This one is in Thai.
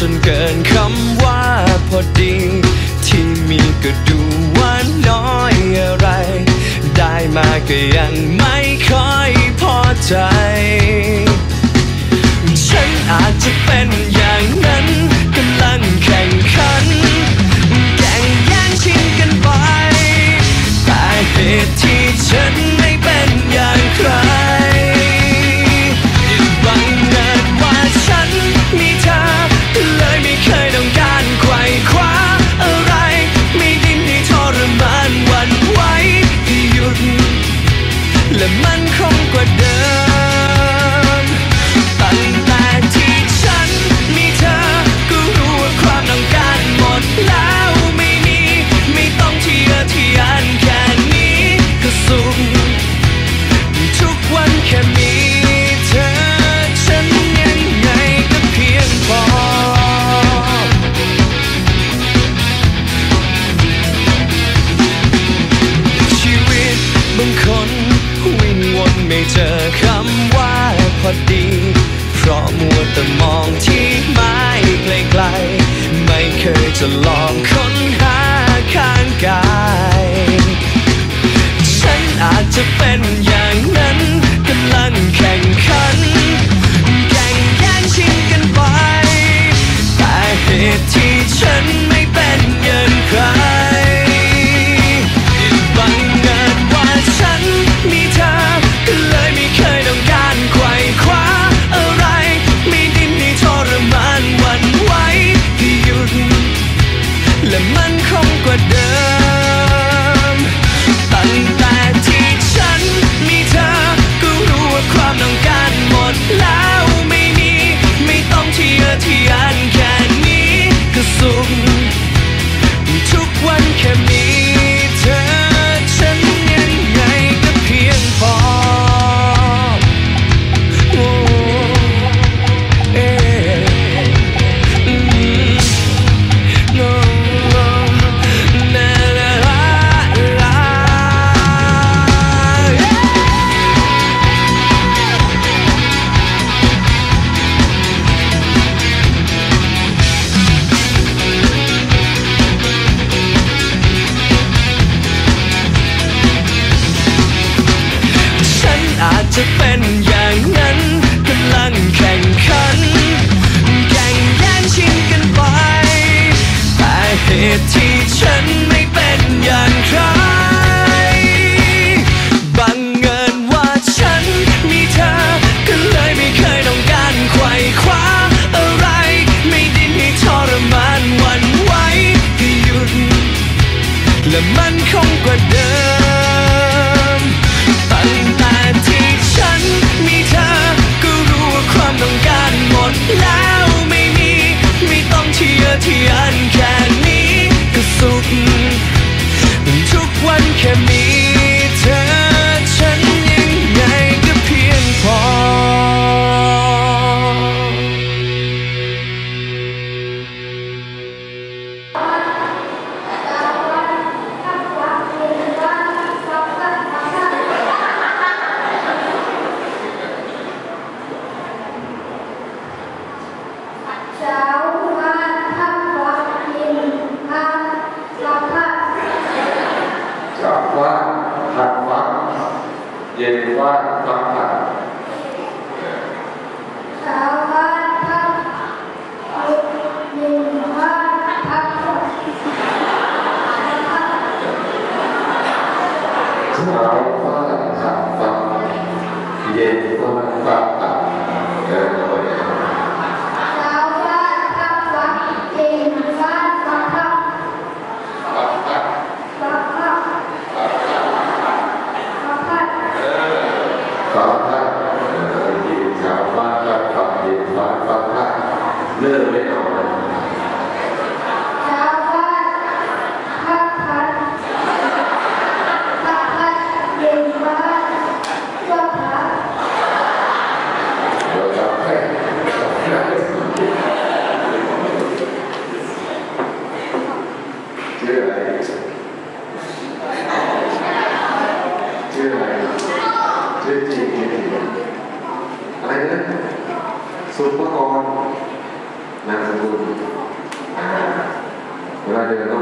จนเกินคำว่าพอดีที่มีก็ดูว่าน้อยอะไร ได้มาก็ยังไม่ค่อยพอใจ ฉันอาจจะเป็นอย่างนั้นกำลังแข่งขัน แข่งแย่งชิงกันไปแต่เหตุที่ฉัน เจอคำว่าพอดี เพราะมัวแต่มองที่ไม้ไกลๆ ไม่เคยจะลอง จะเป็นอย่างนั้นกำลังแข่งขัน แข่งแย่งชิงกันไปแต่เหตุที่ฉันไม่เป็นอย่างใคร Về qua văn thật Sáu hoa thất Nhìn hoa thất Sáu hoa thất Về qua ฟังพระเลิกไม่เอา สุภกรนามสกุลเวลาเดินต้อง